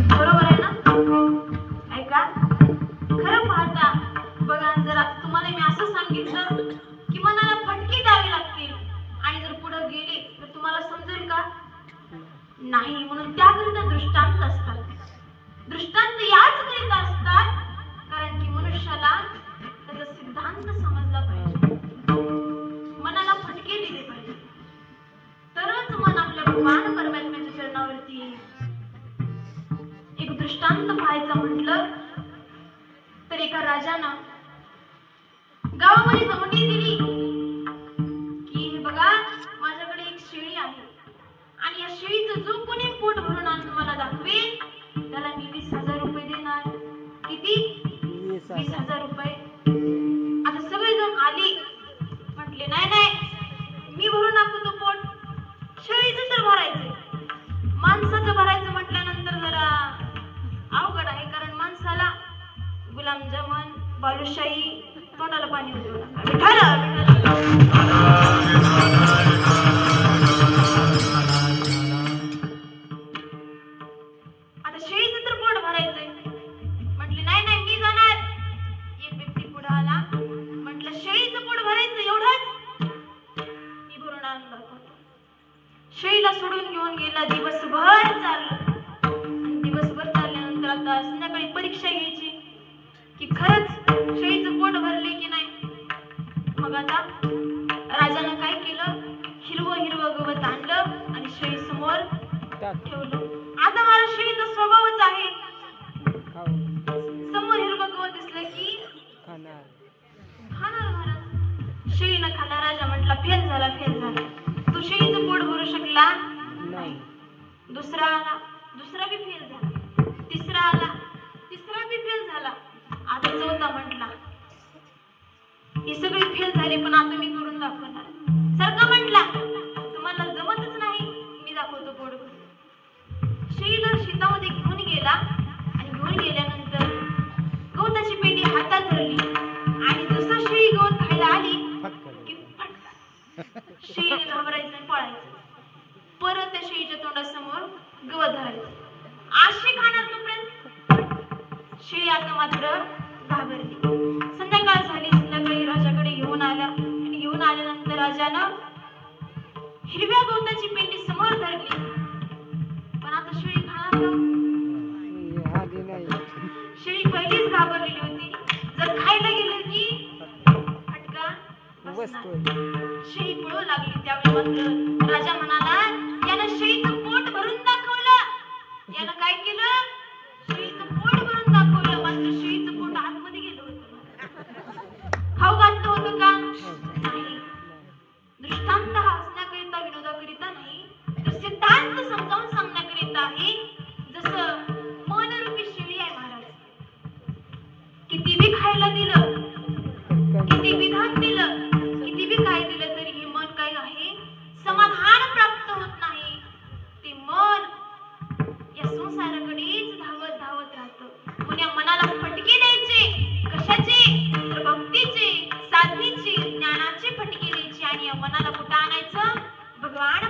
बरोबर आहे ना? ऐका खरं पाहता बघा जर तुम्हाला मी असं सांगितलं की मनाला फटके द्यावे लागतील. आणि जर पुढे गेले तर तुम्हाला समजेल का? नाही म्हणून त्याकरिता दृष्टांत असतात. दृष्टांत याच करिता असतात कारण की मनुष्याला दृष्टांत पाहायचं म्हटलं तर एका राजानं गावामध्ये दमडी दिली की हे बघा माझ्याकडे एक शेळी आहे आणि या शेळीचं जो कोणी पोट भरून आणून मला दाखवेल त्याला मी वीस हजार रुपये देणार. किती? वीस हजार. रुपये. आता सगळेजण आले. म्हटले नाही नाही मी भरून टाकू तो गुलामजामन बालुशाही तोंडाला पाणी उद्या नका. आता शेळीचं तर पोट भरायचंय. म्हटले नाही नाही मी जाणार. एक व्यक्ती पुढे आला. म्हटलं शेळीचं पोट भरायचं एवढंच? मी भरून आणलं होतं. शेळीला सोडून घेऊन गेला दिवसभर चाललं. दिवसभर चालल्यानंतर आता संध्याकाळी परीक्षा घ्यायची. की खरंच शेळीचं पोट भरले की नाही? मग आता राजानं काय केलं? हिरवं हिरवं गवत आणलं आणि शेळी समोर ठेवलं. आता माझ्या शेळीचा स्वभावच आहे. समोर हिरवं गवत दिसलं की खाणार. खाणार महाराज. शेळीनं खाल्ला राजा म्हटला फेल झाला फेल झाला. तू शेळीचं पोट भरू शकला? नाही. दुसरा आला. दुसरा बी फेल झाला. तिसरा आला. तिसरा बी फेल झाला. आता चौथा म्हटला ही सगळी फेल झाली पण आता मी करून दाखवणार. सारखा म्हटला तुम्हाला जमतच नाही मी दाखवतो बोर्ड भरून शेतामध्ये घेऊन गेला आणि घेऊन गेल्यानंतर गवताची पेटी हातात धरली आणि जसं शेळी गवत खायला आली की फटका शेळीने घाबरायचं आणि पळायचं. परत त्या शेळीच्या तोंडासमोर गवत धरायचं. आशी खाणार तोपर्यंत शेळी आता मात्र घाबरली. संध्याकाळ झाली संध्याकाळी राजाकडे घेऊन आल्या. आणि घेऊन आल्यानंतर राजानं हिरव्या गवताची पेंडी समोर धरली. पण आता शेळी खाणार का? शेळी पहिलीच घाबरलेली होती. जर खायला गेलं की फटका शेळी पळू लागली त्यावेळी मात्र. राजा म्हणाला यानं शेळीचं पोट भरून दाखवलं. यानं काय केलं? संसाराकडेच धावत धावत राहत. म्हणून या मनाला फटके द्यायचे कशाचे? तर भक्तीचे साधनेचे ज्ञानाचे फटके द्यायचे आणि या मनाला कुठं आणायचं? भगवान